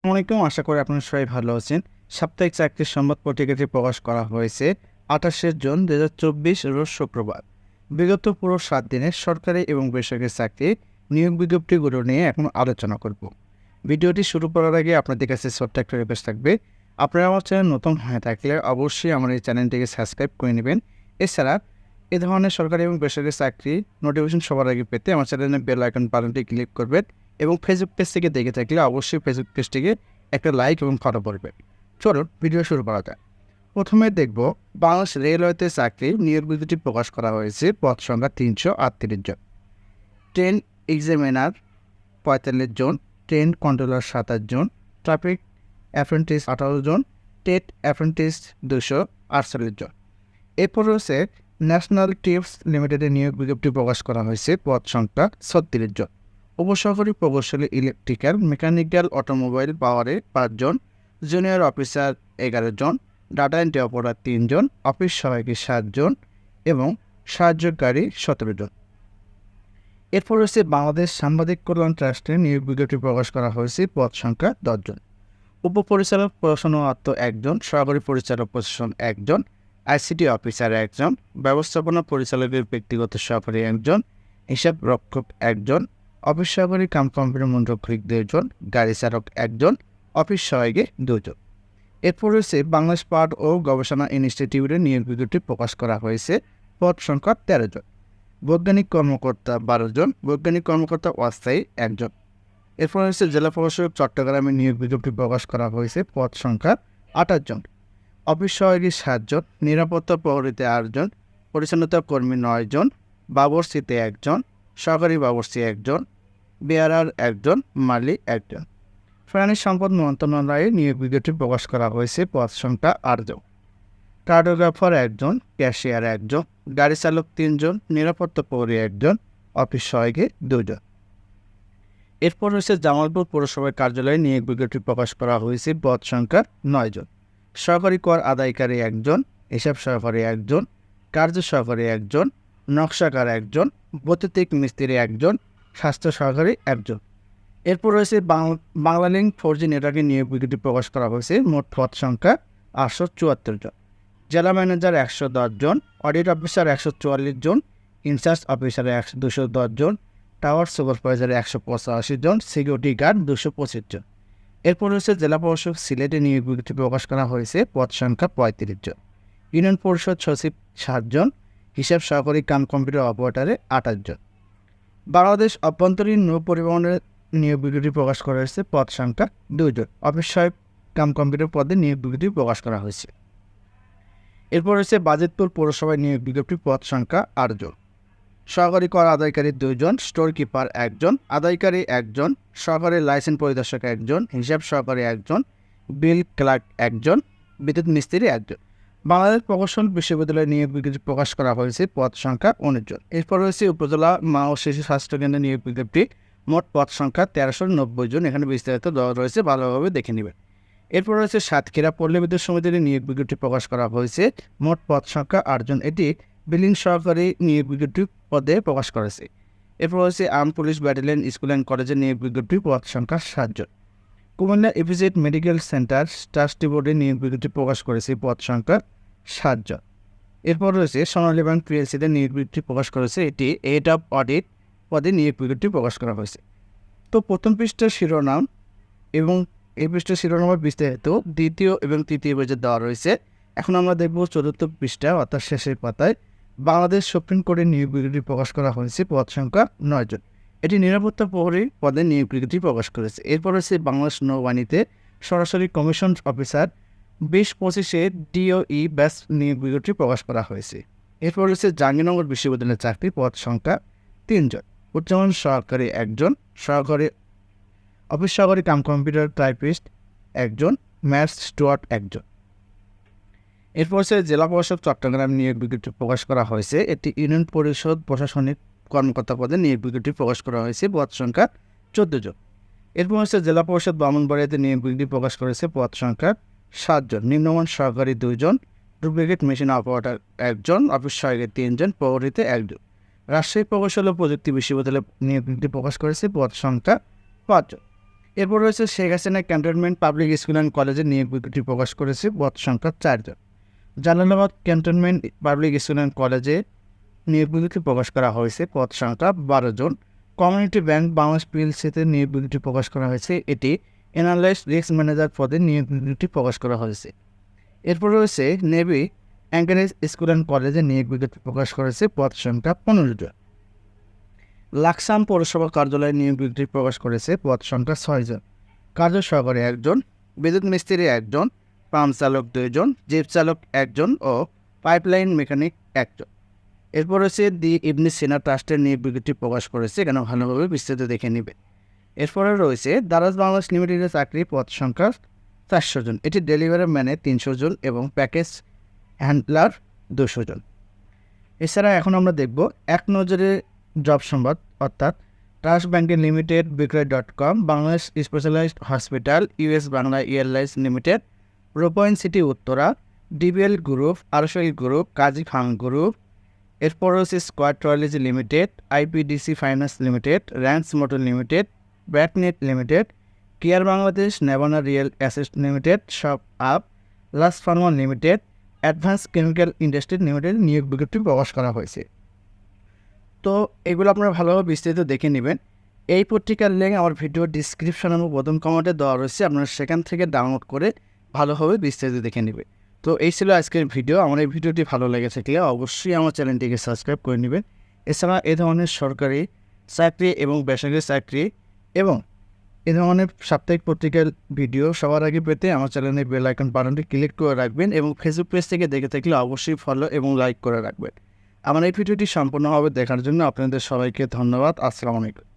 আসসালামাইকুম আশা করি আপনারা সবাই ভালো আছেন। সাপ্তাহিক চাকরির সংবাদ পত্রিকাটি প্রকাশ করা হয়েছে আঠাশে জুন দু হাজার চব্বিশ রোজ শুক্রবার। বিগত পুরো সাত দিনের সরকারি এবং বেসরকারি চাকরি নিয়োগ বিজ্ঞপ্তিগুলো নিয়ে এখন আলোচনা করব। ভিডিওটি শুরু করার আগে আপনাদের কাছে ছোট্ট একটা রিকোয়েস্ট থাকবে। আপনারা আমার চ্যানেল নতুন হয়ে থাকলে অবশ্যই আমার এই চ্যানেলটিকে সাবস্ক্রাইব করে নেবেন। এছাড়া এ ধরনের সরকারি এবং বেসরকারি চাকরি নোটিফিকেশন সবার আগে পেতে আমার চ্যানেলের বেল আইকন বাটনটি ক্লিক করবেন। এবং ফেসবুক পেজ থেকে দেখে থাকলে অবশ্যই ফেসবুক পেজটিকে একটা লাইক এবং ফটো করবেন চলুন ভিডিও শুরু করা যায় প্রথমে দেখব বাংলাদেশ রেলওয়েতে চাকরি নিয়োগ বিজ্ঞপ্তি প্রকাশ করা হয়েছে পদ সংখ্যা তিনশো আটত্রিশ জন। ট্রেন এক্সামিনার পঁয়তাল্লিশ জন, ট্রেন কন্ট্রোলার সাতাশ জন ট্রাফিক অ্যাপ্রেন্টিস আঠারো জন টেট অ্যাপ্রেন্টিস দুশো আটচল্লিশ জন। এরপর রয়েছে ন্যাশনাল টিপস লিমিটেডের নিয়োগ বিজ্ঞপ্তি প্রকাশ করা হয়েছে পদ সংখ্যা ছত্রিশ জন। উপসহকারী প্রকৌশলী ইলেকট্রিক্যাল, মেকানিক্যাল, অটোমোবাইল পাওয়ারে পাঁচজন, জুনিয়র অফিসার এগারো জন, ডাটা এন্ট্রি অপারেটর তিনজন অফিস সহায়কী সাতজন এবং সাহায্যকারী সতেরো জন। এরপর রয়েছে বাংলাদেশ সাংবাদিক কল্যাণ ট্রাস্টের নিয়োগ বিজ্ঞপ্তি প্রকাশ করা হয়েছে পদ সংখ্যা দশজন উপপরিচালক প্রশাসন আত্ম একজন সহকারী পরিচালক প্রশাসন একজন আইসিটি অফিসার একজন ব্যবস্থাপনা পরিচালকের ব্যক্তিগত সহকারী একজন হিসাব রক্ষক একজন অফিস সহকারী কাম কম্পিউটার মন্ত্রক দুজন গাড়ি চালক একজন, অফিস সহায়কে দুজন। এরপর রয়েছে বাংলাদেশ পাট ও গবেষণা ইনস্টিটিউটের নিয়োগ বিজ্ঞপ্তি প্রকাশ করা হয়েছে, পদ সংখ্যা তেরো জন। বৈজ্ঞানিক কর্মকর্তা বারো জন, বৈজ্ঞানিক কর্মকর্তা অস্থায়ী একজন এরপর রয়েছে জেলা প্রশাসক চট্টগ্রামে নিয়োগ বিজ্ঞপ্তি প্রকাশ করা হয়েছে, পদ সংখ্যা আঠাশ জন। অফিস সহায়কী সাতজন নিরাপত্তা প্রহরীতে আটজন পরিচ্ছন্নতা কর্মী নয় জন বাবরসিতে একজন সহকারী বাবরসি একজন বেয়ারার একজন মালি একজন। প্রাণী সম্পদ মন্ত্রণালয়ে নিয়োগ বিজ্ঞপ্তি প্রকাশ করা হয়েছে পদ সংখ্যা আটজন। কার্টোগ্রাফার একজন, ক্যাশিয়ার একজন, গাড়ি চালক তিনজন, নিরাপত্তা প্রহরী একজন, অফিস সহায়কে দুজন। এরপর রয়েছে জামালপুর পৌরসভার কার্যালয়ে নিয়োগ বিজ্ঞপ্তি প্রকাশ করা হয়েছে পদ সংখ্যা নয় জন সরকারি কর আদায়কারী একজন, হিসাব সহকারী একজন, কার্য সহকারী একজন নকশাকার একজন বৈদ্যুতিক মিস্ত্রি একজন, স্বাস্থ্য সহকারী একজন। এরপর রয়েছে বাংলা লিঙ্ক ফোর জি নেটওয়ার্কের নিয়োগ বিজ্ঞপ্তি প্রকাশ করা হয়েছে, মোট পদ সংখ্যা আটশো চুয়াত্তর জন। জেলা ম্যানেজার একশো দশ জন, অডিট অফিসার একশো চুয়াল্লিশ জন, ইনচার্জ অফিসার একশো দুশো দশ জন, টাওয়ার সুপারভাইজারে একশো পঁচাশি জন, সিকিউরিটি গার্ড দুশো পঁচিশ জন। এরপর রয়েছে জেলা প্রশাসক সিলেটে নিয়োগ বিজ্ঞপ্তি প্রকাশ করা হয়েছে, পদ সংখ্যা পঁয়ত্রিশ জন। ইউনিয়ন পরিষদ সচিব সাতজন হিসাব সহকারী কাম কম্পিউটার অপারেটারে আঠাশ জন। বাংলাদেশ অভ্যন্তরীণ নৌ পরিবহনের নিয়োগ বিজ্ঞপ্তি প্রকাশ করা হয়েছে, পদ সংখ্যা দুইজন অফিস সহায়ক কাম কম্পিউটার পদে নিয়োগ বিজ্ঞপ্তি প্রকাশ করা হয়েছে। এরপর রয়েছে বাজেটপুর পৌরসভায় নিয়োগ বিজ্ঞপ্তি পদ সংখ্যা আটজন সহকারী কর আদায়কারী দুইজন স্টোর কিপার একজন আদায়কারী একজন সহকারী লাইসেন্স পরিদর্শক একজন হিসাব সহকারী একজন বিল ক্লার্ক একজন বিদ্যুৎ মিস্ত্রি একজন বাংলাদেশ প্রকৌশল বিশ্ববিদ্যালয়ে নিয়োগ বিজ্ঞপ্তি প্রকাশ করা হয়েছে পদ সংখ্যা জন এরপর রয়েছে উপজেলা মা ও শিশু স্বাস্থ্যকেন্দ্রে নিয়োগ বিজ্ঞপ্তি। মোট পদ সংখ্যা তেরোশো নব্বই জন। এখানে বিস্তারিত দেওয়া রয়েছে, ভালোভাবে দেখে নেবেন। এরপর রয়েছে সাতক্ষীরা পল্লী বিদ্যুৎ সমিতির নিয়োগ বিজ্ঞপ্তি প্রকাশ করা হয়েছে। মোট পদ সংখ্যা আটজন। এটি বিলিং সহকারী নিয়োগ বিজ্ঞপ্তি পদে প্রকাশ করেছে। এরপর রয়েছে arm police battalion school and কলেজের নিয়োগ বিজ্ঞপ্তি পদ সংখ্যা সাতজন। Comilla EPZ medical centre trustee বোর্ডে নিয়োগ বিজ্ঞপ্তি প্রকাশ করেছে পদ সংখ্যা সাতজন। এরপর রয়েছে সোনালী ব্যাংক পিএলসিতে নিয়োগ বিজ্ঞপ্তি প্রকাশ করেছে এটি হেড অফ অডিট পদে নিয়োগ বিজ্ঞপ্তি প্রকাশ করা হয়েছে। তো প্রথম পৃষ্ঠার শিরোনাম এবং এই পৃষ্ঠার শিরোনামের বিস্তারিত দ্বিতীয় এবং তৃতীয় পেজে দেওয়া রয়েছে। এখন আমরা দেখব চতুর্থ পৃষ্ঠা অর্থাৎ শেষের পাতায় বাংলাদেশ সুপ্রিম কোর্টে নিয়োগ বিজ্ঞপ্তি প্রকাশ করা হয়েছে পদ সংখ্যা নয় জন এটি নিরাপত্তা প্রহরী পদে নিয়োগ বিজ্ঞপ্তি প্রকাশ করেছে। এরপর রয়েছে বাংলাদেশ নৌবাহিনীতে সরাসরি কমিশন অফিসার বিশ পঁচিশে ডিওই ব্যাস নিয়োগ বিজ্ঞপ্তি প্রকাশ করা হয়েছে। এরপর রয়েছে জাহাঙ্গীরনগর বিশ্ববিদ্যালয়ের চাকরি পদ সংখ্যা তিনজন। উচ্চমান সহকারী একজন, সহকারী অফিস সহকারী কাম কম্পিউটার টাইপিস্ট একজন ম্যাথস স্টুয়ার্ট একজন। এরপর হচ্ছে জেলা প্রশাসক চট্টগ্রাম নিয়োগ বিজ্ঞপ্তি প্রকাশ করা হয়েছে। এটি ইউনিয়ন পরিষদ প্রশাসনিক কর্মকর্তা পদে নিয়োগ বিজ্ঞপ্তি প্রকাশ করা হয়েছে, পদ সংখ্যা চোদ্দ জন। এরপর হচ্ছে জেলা পরিষদ বামনবাড়িয়াতে নিয়োগ বিজ্ঞপ্তি প্রকাশ করেছে, পদ সংখ্যা সাতজন নিম্নমান সহকারী দুইজন ডুপ্লিকেট মেশিন অপারেটর একজন অফিস সহায়কের তিনজন প্রহরীতে একজন রাজশাহী প্রকৌশল ও প্রযুক্তি বিশ্ববিদ্যালয়ে নিয়োগ বিজ্ঞপ্তি প্রকাশ করেছে, পদ সংখ্যা পাঁচজন এরপর রয়েছে Sheikh Hasina cantonment public school and কলেজে নিয়োগ বিজ্ঞপ্তি প্রকাশ করেছে, পদ সংখ্যা চারজন Jalalabad cantonment public school and কলেজে নিয়োগ প্রকাশ করা হয়েছে। পদ সংখ্যা বারো জন। কমিউনিটি ব্যাংক বাংলাদেশ পিএলসিতে নিয়োগ প্রকাশ করা হয়েছে। এটি এনালাইজ রিস্ক ম্যানেজার পদে নিয়োগ প্রকাশ করা হয়েছে। এরপর রয়েছে নেভি অ্যাঙ্কারেজ স্কুল অ্যান্ড কলেজে নিয়োগ বিজ্ঞপ্তি প্রকাশ করেছে। পদ সংখ্যা পনেরো জন। লাকসাম পৌরসভা কার্যালয়ে নিয়োগ বিজ্ঞপ্তি প্রকাশ করেছে। পদ সংখ্যা ছয়জন কার্য সহকারী একজন, বিদ্যুৎ মিস্ত্রি একজন, পাম্প চালক দুইজন জিপ চালক একজন ও পাইপলাইন মেকানিক একজন। এরপর রয়েছে দি ইবনি সিনা ট্রাস্টের নিয়োগ বিজ্ঞপ্তি প্রকাশ করেছে, এখানে ভালোভাবে বিস্তারিত দেখে নেবে। এরপরে রয়েছে, দারাজ বাংলাদেশ লিমিটেডের চাকরি পদ সংখ্যা চারশো জন। এটি ডেলিভারি ম্যানে তিনশো জন এবং প্যাকেজ হ্যান্ডলার দুশো জন। এছাড়া এখন আমরা দেখব, এক নজরে জব সংবাদ, অর্থাৎ ট্রাস্ট ব্যাংকের limited Bikroy dot com Bangladesh specialised hospital US Bangla airlines limited রোপয়েন্ট city Uttara DBL group আরশাই গ্রুপ কাজী খান গ্রুপ এরপর রয়েছে square toiletries limited IPDC finance limited র্যান্স motor limited ব্যাটনেট limited care Bangladesh Navana real asset limited shop up লাস pharma limited advance chemical industry limited নিয়োগ বিজ্ঞপ্তি প্রকাশ করা হয়েছে। তো এগুলো আপনারা ভালোভাবে বিস্তারিত দেখে নেবেন। এই পত্রিকার লিঙ্ক আমার ভিডিও ডিসক্রিপশন এবং প্রথম কমেন্টে দেওয়া রয়েছে, আপনারা সেখান থেকে ডাউনলোড করে ভালোভাবে বিস্তারিত দেখে নেবেন। তো এই ছিল আজকের ভিডিও। আমার এই ভিডিওটি ভালো লেগে থাকলে অবশ্যই আমার চ্যানেলটিকে সাবস্ক্রাইব করে নেবেন। এছাড়া এ ধরনের সরকারি চাকরি এবং বেসরকারি চাকরি এবং এ ধরনের সাপ্তাহিক পত্রিকার ভিডিও সবার আগে পেতে আমার চ্যানেলের বেল আইকন বাটনটি ক্লিক করে রাখবেন এবং ফেসবুক পেজ থেকে দেখে থাকলে অবশ্যই ফলো এবং লাইক করে রাখবেন। আমার এই ভিডিওটি সম্পূর্ণভাবে দেখার জন্য আপনাদের সবাইকে ধন্যবাদ। আসসালামু আলাইকুম।